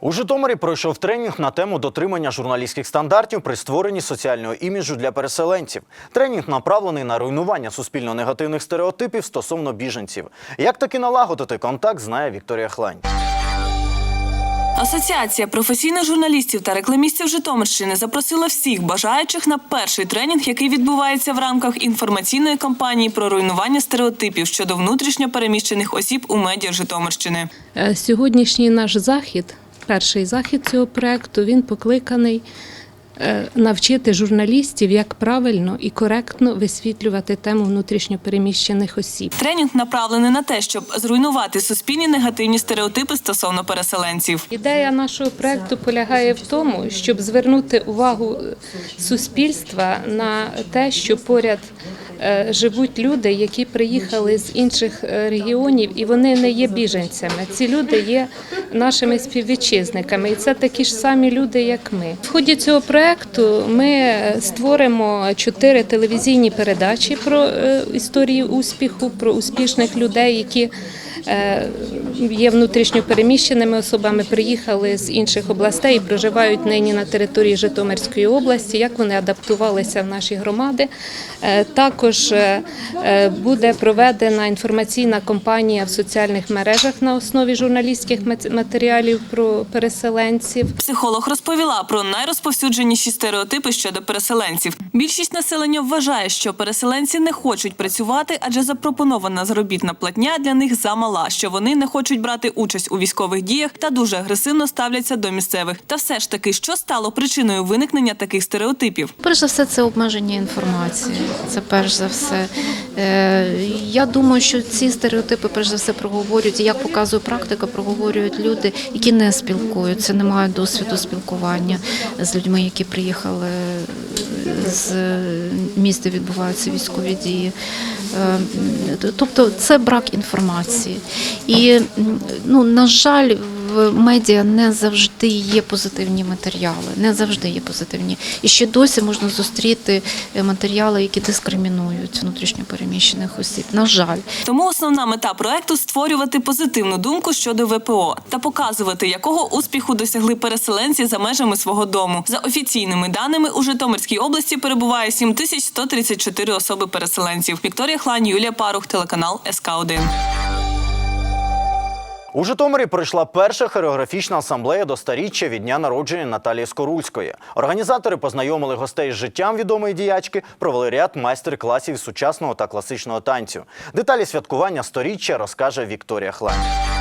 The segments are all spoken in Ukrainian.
У Житомирі пройшов тренінг на тему дотримання журналістських стандартів при створенні соціального іміджу для переселенців. Тренінг направлений на руйнування суспільно негативних стереотипів стосовно біженців. Як таки налагодити контакт, знає Вікторія Хлань. Асоціація професійних журналістів та рекламістів Житомирщини запросила всіх бажаючих на перший тренінг, який відбувається в рамках інформаційної кампанії про руйнування стереотипів щодо внутрішньо переміщених осіб у медіа Житомирщини. Е, Сьогоднішній наш захід, перший захід цього проекту, він покликаний е, навчити журналістів, як правильно і коректно висвітлювати тему внутрішньопереміщених осіб. Тренінг направлений на те, щоб зруйнувати суспільні негативні стереотипи стосовно переселенців. Ідея нашого проекту полягає в тому, щоб звернути увагу суспільства на те, що поряд живуть люди, які приїхали з інших е, регіонів, і вони не є біженцями. Ці люди є нашими співвітчизниками, і це такі ж самі люди, як ми. В ході цього проекту ми е, створимо чотири телевізійні передачі про е, історії успіху, про успішних людей, які е, є внутрішньо переміщеними особами, приїхали з інших областей і проживають нині на території Житомирської області. Як вони адаптувалися в наші громади? Е, Також е, е, буде проведена інформаційна кампанія в соціальних мережах на основі журналістських матеріалів про переселенців. Психолог розповіла про найрозповсюдженіші стереотипи щодо переселенців. Більшість населення вважає, що переселенці не хочуть працювати, адже запропонована заробітна платня для них замала, що вони не хочуть брати участь у військових діях та дуже агресивно ставляться до місцевих. Та все ж таки, що стало причиною виникнення таких стереотипів? Перш за все, це обмеження інформації. Це перш за все. Е, Я думаю, що ці стереотипи перш за все проговорюють, і як показує практика, проговорюють люди, які не спілкуються, не мають досвіду спілкування з людьми, які приїхали з міста відбуваються військові дії. Е, Тобто це брак інформації. І ну, на жаль, медіа не завжди є позитивні матеріали, не завжди є позитивні. І ще досі можна зустріти е, матеріали, які дискримінують внутрішньопереміщених осіб. На жаль. Тому основна мета проекту створювати позитивну думку щодо ВПО та показувати, якого успіху досягли переселенці за межами свого дому. За офіційними даними у Житомирській області перебуває 7134 особи переселенців. Вікторія Хлань, Юлія Парух, телеканал СК 1 У Житомирі пройшла перша хореографічна асамблея до старіччя від дня народження Наталії Скорульської. Організатори познайомили гостей з життям відомої діячки, провели ряд майстер-класів сучасного та класичного танцю. Деталі святкування сторіччя розкаже Вікторія Хлань.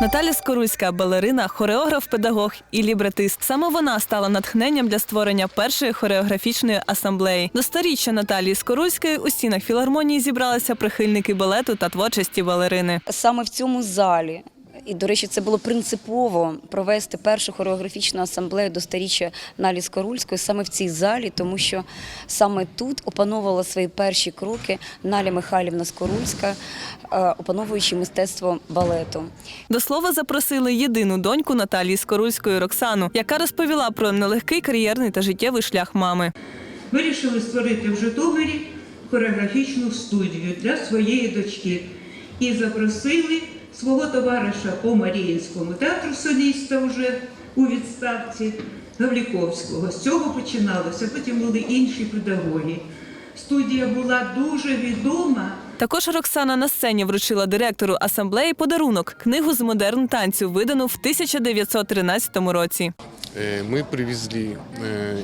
Наталя Скоруська, балерина, хореограф, педагог і лібретист. Саме вона стала натхненням для створення першої хореографічної асамблеї. До сторіччя Наталії Скоруської у стінах філармонії зібралися прихильники балету та творчості балерини. саме в цьому залі. І, до речі, це було принципово провести першу хореографічну асамблею до старіччя Налі Скорульської саме в цій залі, тому що саме тут опановувала свої перші кроки Наля Михайлівна Скорульська, е, опановуючи мистецтво балету. До слова запросили єдину доньку Наталії Скоруської Роксану, яка розповіла про нелегкий кар'єрний та життєвий шлях мами. вирішили створити в Житомирі хореографічну студію для своєї дочки і запросили свого товариша по Маріїнському театру соліста вже у відставці Гавліковського. З цього починалося, потім були інші педагоги. Студія була дуже відома. Також Роксана на сцені вручила директору асамблеї подарунок книгу з модерн танцю, видану в 1913 році. Э, Мы привезли э,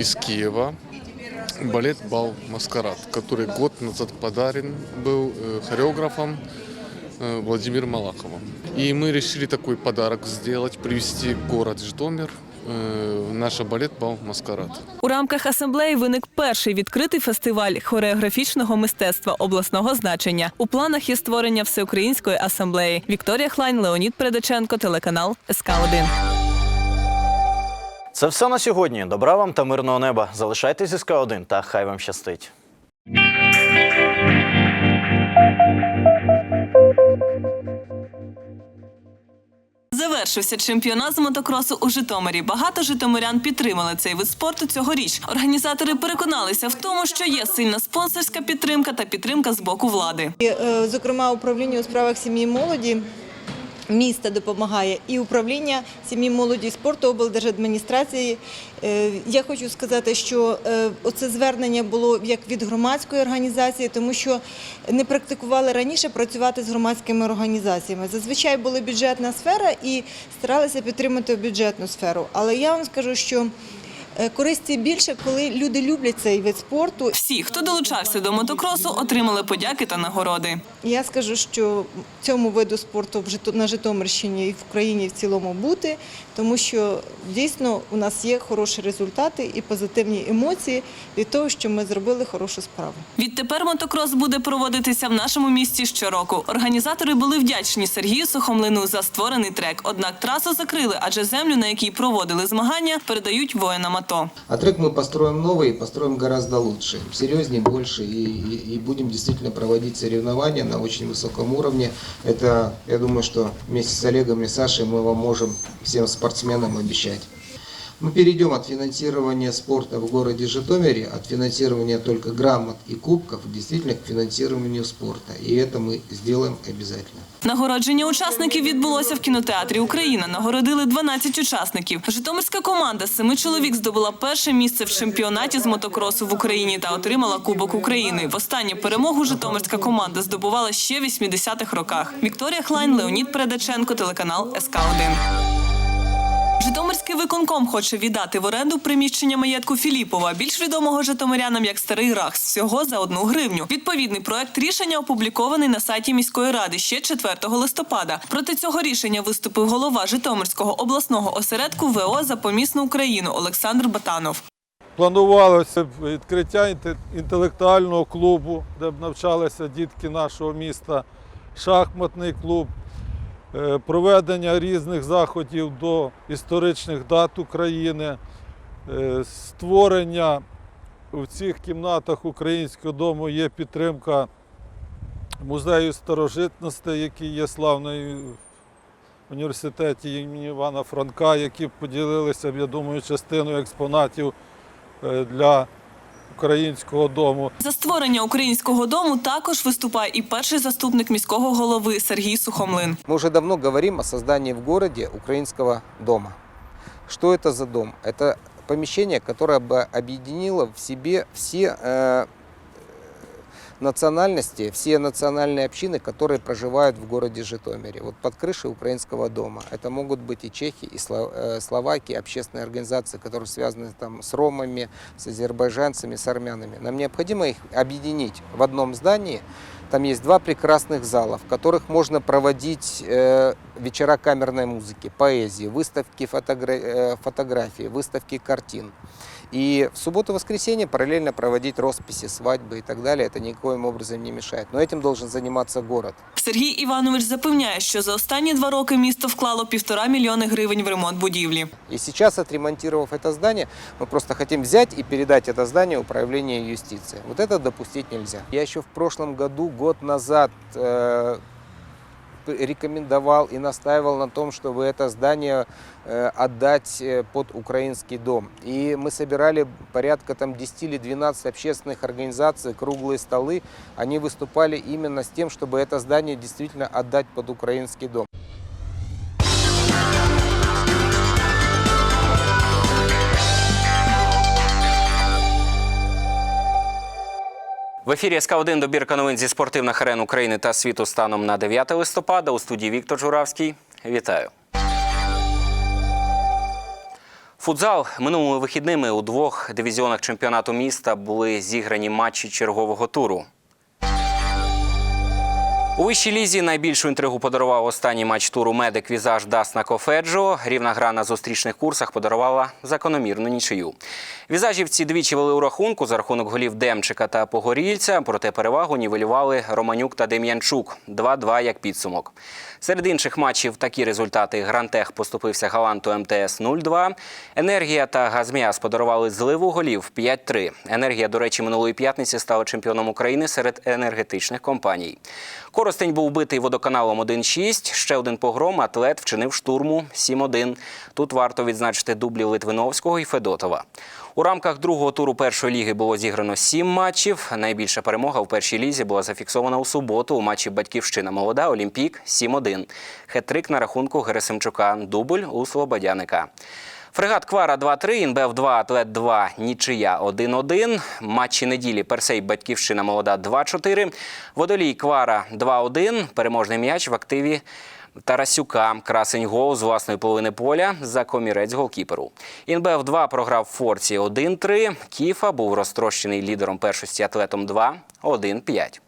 из Киева балет «Бал Маскарад», который год назад подарен был э, хореографом э, Владимиром Малаховым. И мы решили такой подарок сделать, привезти в город Житомир э, наш балет «Бал Маскарад». У рамках асамблеї виник перший відкритий фестиваль хореографічного мистецтва обласного значення. У планах є створення всеукраїнської асамблеї. Вікторія Хлань, Леонід Передаченко, телеканал СК 1 Це все на сьогодні. Добра вам та мирного неба. Залишайтесь зі СК 1 та хай вам щастить. Завершився чемпіонат з мотокросу у Житомирі. Багато житомирян підтримали цей вид спорту цьогоріч. Організатори переконалися в тому, що є сильна спонсорська підтримка та підтримка з боку влади. Е, Зокрема, управління у справах сім'ї молоді міста допомагає і управління сім'ї молоді спорту облдержадміністрації. Е, Я хочу сказати, що це звернення було як від громадської організації, тому що не практикували раніше працювати з громадськими організаціями. Зазвичай була бюджетна сфера і старалися підтримати бюджетну сферу. Але я вам скажу, що е, користі більше, коли люди люблять цей вид спорту. Всі, хто долучався до мотокросу, отримали подяки та нагороди. Я скажу, що цьому виду спорту на Житомирщині і в Україні в цілому бути, тому що дійсно у нас є хороші результати і позитивні емоції від того, що ми зробили хорошу справу. Відтепер мотокрос буде проводитися в нашому місті щороку. Організатори були вдячні Сергію Сухомлину за створений трек. Однак трасу закрили, адже землю, на якій проводили змагання, передають воїнам АТО. А трек мы построим новый, построим гораздо лучше, серьезнее, больше и, и- и будем действительно проводить соревнования на очень высоком уровне. Это, я думаю, что вместе с Олегом и Сашей мы вам можем всем спортсменам обещать. Мы перейдем от финансирования спорта в городе Житомире, от финансирования только грамот и кубков, действительно к финансированию спорта. И это мы сделаем обязательно. Нагородження учасників відбулося в кінотеатрі Україна. Нагородили 12 учасників. Житомирська команда з семи чоловік здобула перше місце в чемпіонаті з мотокросу в Україні та отримала Кубок України. Востаннє перемогу Житомирська команда здобувала ще в 80-х роках. Вікторія Хлайн, Леонід Передаченко, телеканал СК 1 Житомирський виконком хоче віддати в оренду приміщення маєтку Філіпова, більш відомого житомирянам як Старий Рахс, всього за одну гривню. Відповідний проект рішення опублікований на сайті міської ради ще 4 листопада. Проти цього рішення виступив голова Житомирського обласного осередку ВО за помісну Україну Олександр Батанов. Планувалося б відкриття інте- інтелектуального клубу, де б навчалися дітки нашого міста, шахматний клуб, проведення різних заходів до історичних дат України, е, створення в цих кімнатах Українського дому є підтримка музею старожитностей, який є славною в університеті імені Івана Франка, які поділилися, я думаю, частиною експонатів е, для українського дому. За створення українського дому також виступає і перший заступник міського голови Сергій Сухомлин. Мы уже давно говорим о создании в городе украинского дома. Что это за дом? Это помещение, которое бы объединило в себе все э, национальности, все национальные общины, которые проживают в городе Житомире. Вот под крышей украинского дома. Это могут быть и чехи, и э, словаки, общественные организации, которые связаны там с ромами, с азербайджанцами, с армянами. Нам необходимо их объединить в одном здании. Там есть два прекрасных зала, в которых можно проводить э, вечера камерной музыки, поэзии, выставки фотогра- э, фотографий, выставки картин. И в субботу-воскресенье параллельно проводить росписи, свадьбы и так далее. Это никоим образом не мешает. Но этим должен заниматься город. Сергій Іванович запевняє, що за останні два роки місто вклало півтора мільйони гривень в ремонт будівлі. И сейчас, отремонтировав это здание, мы просто хотим взять и передать это здание управлению юстиции. Вот это допустить нельзя. Я еще в прошлом году, год назад, э, рекомендовал и настаивал на том, чтобы это здание э, отдать э, под украинский дом. И мы собирали порядка там 10 или 12 общественных организаций, круглые столы. Они выступали именно с тем, чтобы это здание действительно отдать под украинский дом. В ефірі СК 1 добірка новин зі спортивних арен України та світу станом на 9 листопада. У студії Віктор Журавський. Вітаю. Футзал минулими вихідними у двох дивізіонах чемпіонату міста були зіграні матчі чергового туру. У вищій лізі найбільшу інтригу подарував останній матч туру медик Візаж Дасна Кофеджо. Рівна гра на зустрічних курсах подарувала закономірну нічию. Візажівці двічі вели у рахунку за рахунок голів Демчика та Погорільця, проте перевагу нівелювали Романюк та Дем'янчук 2-2 як підсумок. Серед інших матчів такі результати: Грантех поступився Галанту МТС 0-2. Енергія та Газміас подарували зливу голів 5-3. Енергія, до речі, минулої п'ятниці стала чемпіоном України серед енергетичних компаній. Коростень був битий водоканалом 1-6. Ще один погром. Атлет вчинив штурму 7-1. Тут варто відзначити дублі Литвиновського і Федотова. У рамках другого туру першої ліги було зіграно сім матчів. Найбільша перемога в першій лізі була зафіксована у суботу у матчі Батьківщина Молода Олімпік 7-1. Хет-трик на рахунку Герасимчука. Дубль у Слободяника. Фрегат Квара 2-3, Інбев 2, Атлет 2, Нічия 1-1. Матчі неділі Персей Батьківщина Молода 2-4. Водолій Квара 2-1. Переможний м'яч в активі Тарасюка. Красень гол з власної половини поля за комірець голкіперу. Інбев 2 програв Форці 1-3. Кіфа був розтрощений лідером першості атлетом 2 1-5.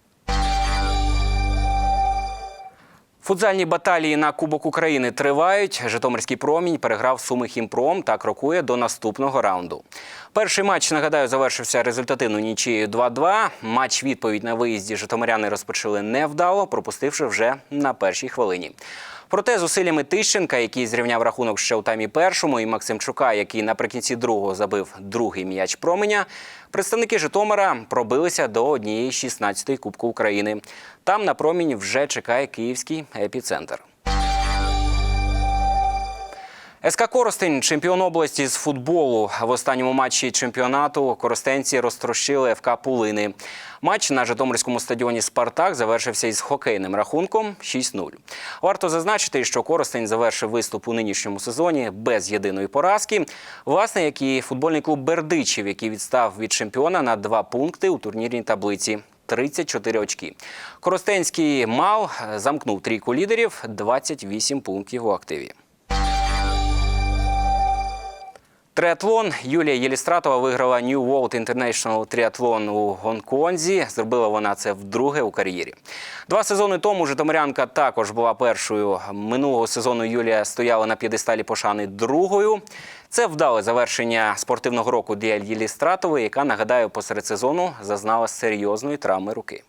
Футзальні баталії на Кубок України тривають. Житомирський промінь переграв Суми Хімпром та крокує до наступного раунду. Перший матч, нагадаю, завершився результативно нічією 2-2. Матч відповідь на виїзді житомиряни розпочали невдало, пропустивши вже на першій хвилині. Проте зусиллями Тищенка, який зрівняв рахунок ще у таймі першому, і Максимчука, який наприкінці другого забив другий м'яч променя, представники Житомира пробилися до однієї 16-ї Кубку України. Там на промінь вже чекає київський епіцентр. СК Коростень, чемпіон області з футболу. В останньому матчі чемпіонату коростенці розтрощили ФК Пулини. Матч на Житомирському стадіоні Спартак завершився із хокейним рахунком 6-0. Варто зазначити, що Коростень завершив виступ у нинішньому сезоні без єдиної поразки. Власне, як і футбольний клуб Бердичів, який відстав від чемпіона на два пункти у турнірній таблиці. 34 очки. Коростенський мал замкнув трійку лідерів 28 пунктів у активі. Триатлон Юлія Єлістратова виграла New World International Triathlon у Гонконзі. Зробила вона це вдруге у кар'єрі. Два сезони тому Житомирянка також була першою. Минулого сезону Юлія стояла на п'єдесталі пошани другою. Це вдале завершення спортивного року для Єлістратової, яка, нагадаю, посеред сезону зазнала серйозної травми руки.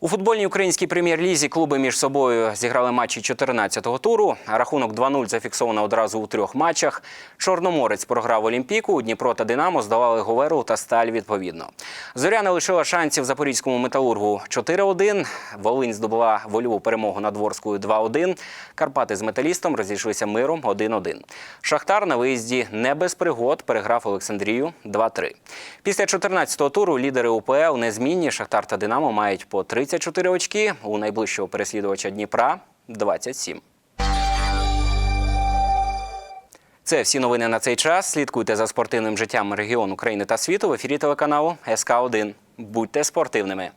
У футбольній українській прем'єр-лізі клуби між собою зіграли матчі 14-го туру. Рахунок 2-0 зафіксовано одразу у трьох матчах. Чорноморець програв Олімпіку, Дніпро та Динамо здавали Говеру та Сталь відповідно. Зоря не лишила шансів запорізькому металургу 4-1. Волинь здобула вольову перемогу над Ворською 2-1. Карпати з металістом розійшлися миром 1-1. Шахтар на виїзді не без пригод переграв Олександрію 2-3. Після 14-го туру лідери УПЛ незмінні. Шахтар та Динамо мають по 34 очки. У найближчого переслідувача Дніпра 27. Це всі новини на цей час. Слідкуйте за спортивним життям регіону України та світу в ефірі телеканалу СК 1 Будьте спортивними.